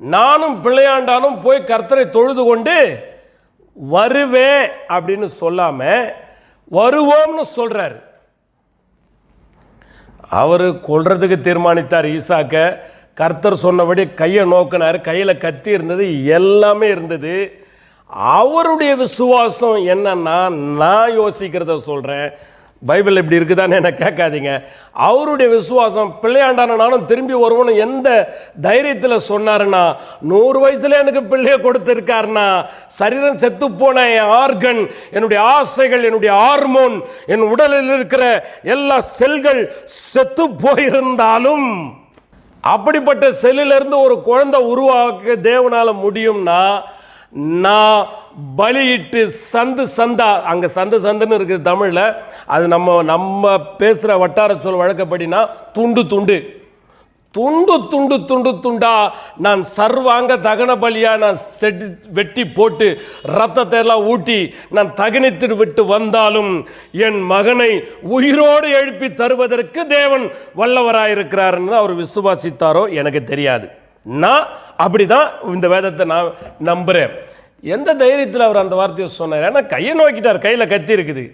நானும் பிள்ளையாண்டானும் போய் கர்த்தரை தொழுது கொண்டு வருவேன் அப்படின்னு சொல்லாம வருவோம்னு சொல்றாரு. அவர் கொல்றதுக்கு தீர்மானித்தார் ஈசாக்க. கர்த்தர் சொன்னபடி கையை நோக்கினார் கையில் கத்தி இருந்தது எல்லாமே இருந்தது. அவருடைய விசுவாசம் என்னன்னா நான் யோசிக்கிறத சொல்கிறேன் பைபிள் இப்படி இருக்குதான்னு என்ன கேட்காதீங்க. அவருடைய விசுவாசம் பிள்ளையாண்டான நானும் திரும்பி வருவோன்னு எந்த தைரியத்தில் சொன்னாருன்னா நூறு வயசுல எனக்கு பிள்ளைய கொடுத்துருக்காருன்னா சரீரம் செத்து போன என் ஆர்கன் என்னுடைய ஆசைகள் என்னுடைய ஹார்மோன் என் உடலில் இருக்கிற எல்லா செல்கள் செத்து போயிருந்தாலும் அப்படிப்பட்ட செல்லிலிருந்து ஒரு குழந்தை உருவாக்க தேவனால் முடியும்னா நான் பலியிட்டு சந்து சந்தா அங்கே சந்து சந்துன்னு இருக்குது தமிழில் அது நம்ம நம்ம பேசுகிற வட்டார சொல் வழக்கப்படினா துண்டு துண்டு. துண்டு துண்டு துண்டு துண்டா நான் சர்வாங்க தகன பலியாக நான் செட்டி வெட்டி போட்டு ரத்தத்தை எல்லாம் ஊட்டி நான் தகனித்து விட்டு வந்தாலும் என் மகனை உயிரோடு எழுப்பி தருவதற்கு தேவன் வல்லவராயிருக்கிறாருன்னு அவர் விசுவாசித்தாரோ எனக்கு தெரியாது. நான் அப்படிதான் இந்த வேதத்தை நான் நம்புகிறேன் எந்த தைரியத்தில் அவர் அந்த வார்த்தையை சொன்னார்? ஏன்னா கையை நோக்கிட்டார் கையில் கத்தி இருக்குது.